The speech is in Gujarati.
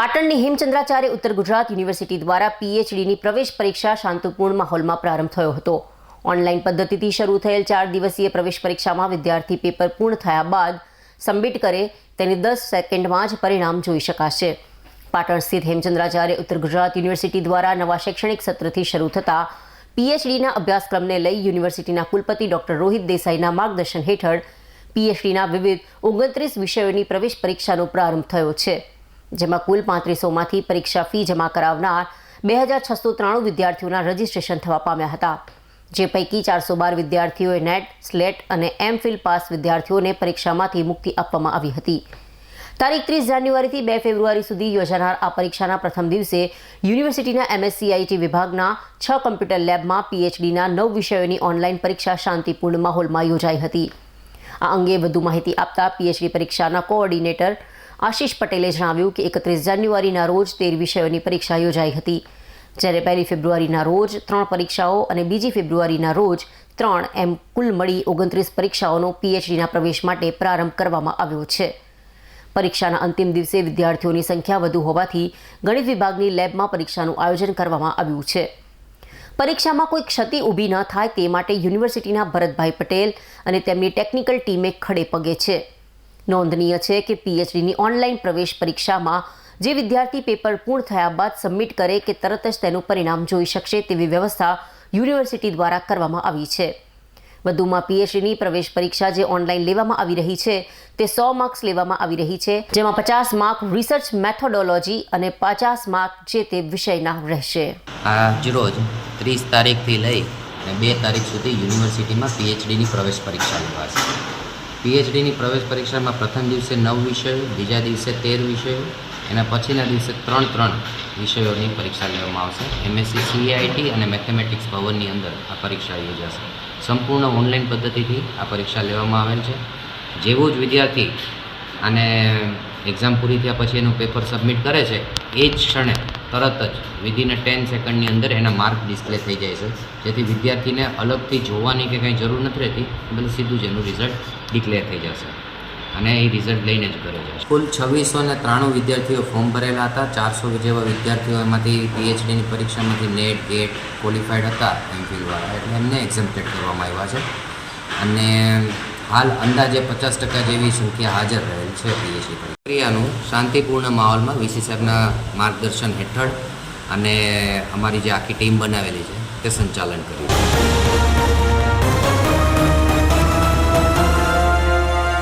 પાટણની હેમચંદ્રાચાર્ય ઉત્તર ગુજરાત યુનિવર્સિટી દ્વારા પીએચડીની પ્રવેશ પરીક્ષા શાંતિપૂર્ણ માહોલમાં પ્રારંભ થયો હતો. ઓનલાઈન પદ્ધતિથી શરૂ થયેલ ચાર દિવસીય પ્રવેશ પરીક્ષામાં વિદ્યાર્થી પેપર પૂર્ણ થયા બાદ સબમિટ કરે તેની દસ સેકન્ડમાં જ પરિણામ જોઈ શકાશે. પાટણ સ્થિત હેમચંદ્રાચાર્ય ઉત્તર ગુજરાત યુનિવર્સિટી દ્વારા નવા શૈક્ષણિક સત્રથી શરૂ થતા પીએચડીના અભ્યાસક્રમને લઈ યુનિવર્સિટીના કુલપતિ ડોક્ટર રોહિત દેસાઈના માર્ગદર્શન હેઠળ પીએચડીના વિવિધ ઓગણત્રીસ વિષયોની પ્રવેશ પરીક્ષાનો પ્રારંભ થયો છે. જેમાં કુલ પાંત્રીસોમાંથી પરીક્ષા ફી જમા કરાવનાર બે હજાર છસો ત્રાણું વિદ્યાર્થીઓના રજીસ્ટ્રેશન થવા પામ્યા હતા, જે પૈકી ચારસો બાર વિદ્યાર્થીઓએ નેટ, સ્લેટ અને એમ ફિલ પાસ વિદ્યાર્થીઓને પરીક્ષામાંથી મુક્તિ આપવામાં આવી હતી. તારીખ ત્રીસ જાન્યુઆરીથી બે ફેબ્રુઆરી સુધી યોજાનાર આ પરીક્ષાના પ્રથમ દિવસે યુનિવર્સિટીના એમએસસીઆઈટી વિભાગના છ કમ્પ્યુટર લેબમાં પીએચડીના નવ વિષયોની ઓનલાઈન પરીક્ષા શાંતિપૂર્ણ માહોલમાં યોજાઈ હતી. આ અંગે વધુ માહિતી આપતા પીએચડી પરીક્ષાના કોઓર્ડિનેટર આશીષ પટેલે જણાવ્યું કે એકત્રીસ જાન્યુઆરીના રોજ તેર વિષયોની પરીક્ષા યોજાઈ હતી. જ્યારે પહેલી ફેબ્રુઆરીના રોજ ત્રણ પરીક્ષાઓ અને બીજી ફેબ્રુઆરીના રોજ ત્રણ એમ કુલ મળી ઓગણત્રીસ પરીક્ષાઓનો પીએચડીના પ્રવેશ માટે પ્રારંભ કરવામાં આવ્યો છે. પરીક્ષાના અંતિમ દિવસે વિદ્યાર્થીઓની સંખ્યા વધુ હોવાથી ગણિત વિભાગની લેબમાં પરીક્ષાનું આયોજન કરવામાં આવ્યું છે. પરીક્ષામાં કોઈ ક્ષતિ ઊભી ન થાય તે માટે યુનિવર્સિટીના ભરતભાઈ પટેલ અને તેમની ટેકનિકલ ટીમે ખડે પગે છે. નોંધનીય છે કે પીએચડીની ઓનલાઈન પ્રવેશ પરીક્ષામાં જે વિદ્યાર્થી પેપર પૂર્ણ થયા બાદ સબમિટ કરે કે તરત જ તેનું પરિણામ જોઈ શકશે તેવી વ્યવસ્થા યુનિવર્સિટી દ્વારા કરવામાં આવી છે. વધુમાં પીએચડીની પ્રવેશ પરીક્ષા જે ઓનલાઈન લેવામાં આવી રહી છે તે સો માર્ક્સ લેવામાં આવી રહી છે, જેમાં પચાસ માર્ક રિસર્ચ મેથોડોલોજી અને પચાસ માર્ક જે તે વિષયના રહેશે. આજ રોજ ત્રીસ તારીખથી લઈ અને બે તારીખ સુધી યુનિવર્સિટીમાં પીએચડીની પ્રવેશ પરીક્ષા લેવાશે. પીએચડીની પ્રવેશ પરીક્ષામાં પ્રથમ દિવસે નવ વિષયો, બીજા દિવસે તેર વિષયો, એના પછીના દિવસે ત્રણ ત્રણ વિષયોની પરીક્ષા લેવામાં આવશે. એમએસસી સીઆઈટી અને મેથેમેટિક્સ ભવનની અંદર આ પરીક્ષા યોજાશે. સંપૂર્ણ ઓનલાઈન પદ્ધતિથી આ પરીક્ષા લેવામાં આવેલ છે. જેવું જ વિદ્યાર્થી અને એક્ઝામ પૂરી થયા પછી એનું પેપર સબમિટ કરે છે, એ જ ક્ષણે તરત જ વિધિન ટેન સેકન્ડની અંદર એના માર્ક ડિસ્પ્લે થઈ જાય છે. જેથી વિદ્યાર્થીને અલગથી જોવાની કે કંઈ જરૂર નથી રહેતી બધું સીધું જ એનું રિઝલ્ટ ડિક્લેર થઈ જશે. અને એ રિઝલ્ટ લઈને જ કરે છે કુલ છવ્વીસો ને ત્રાણું વિદ્યાર્થીઓ ફોર્મ ભરેલા હતા. ચારસો જેવા વિદ્યાર્થીઓ એમાંથી પીએચડીની પરીક્ષામાંથી નેટ ગેટ ક્વોલિફાઈડ હતા એમફિલવાળા એટલે એમને એક્ઝમ્પ્ટેડ કરવામાં આવ્યા છે. અને હાલ અંદાજે પચાસ ટકા જેવી સંખ્યા હાજર રહેલ છે પીએસસી પ્રક્રિયાનું શાંતિપૂર્ણ માહોલમાં વીસી માર્ગદર્શન હેઠળ અને અમારી જે આખી ટીમ બનાવેલી છે તે સંચાલન કર્યું.